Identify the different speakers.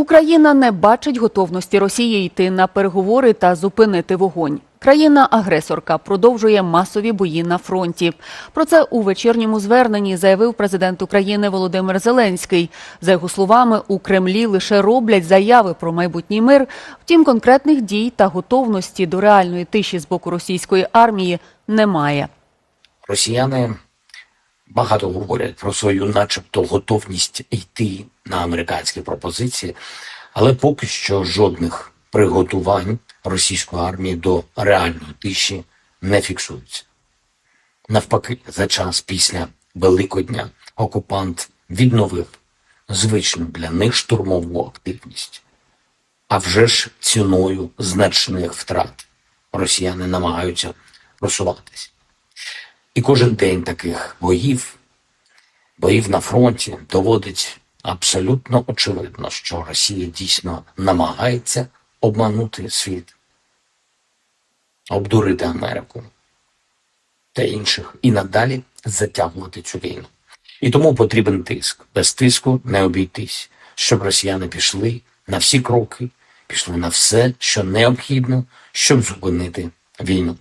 Speaker 1: Україна не бачить готовності Росії йти на переговори та зупинити вогонь. Країна-агресорка продовжує масові бої на фронті. Про це у вечірньому зверненні заявив президент України Володимир Зеленський. За його словами, у Кремлі лише роблять заяви про майбутній мир. Втім, конкретних дій та готовності до реальної тиші з боку російської армії немає.
Speaker 2: Росіяни багато говорять про свою, начебто, готовність йти на американські пропозиції, але поки що жодних приготувань російської армії до реальної тиші не фіксується. Навпаки, за час після Великодня окупант відновив звичну для них штурмову активність. А вже ж ціною значних втрат росіяни намагаються просуватись. І кожен день таких боїв, боїв на фронті, доводить абсолютно очевидно, що Росія дійсно намагається обманути світ, обдурити Америку та інших і надалі затягувати цю війну. І тому потрібен тиск. Без тиску не обійтись, щоб росіяни пішли на всі кроки, пішли на все, що необхідно, щоб зупинити війну.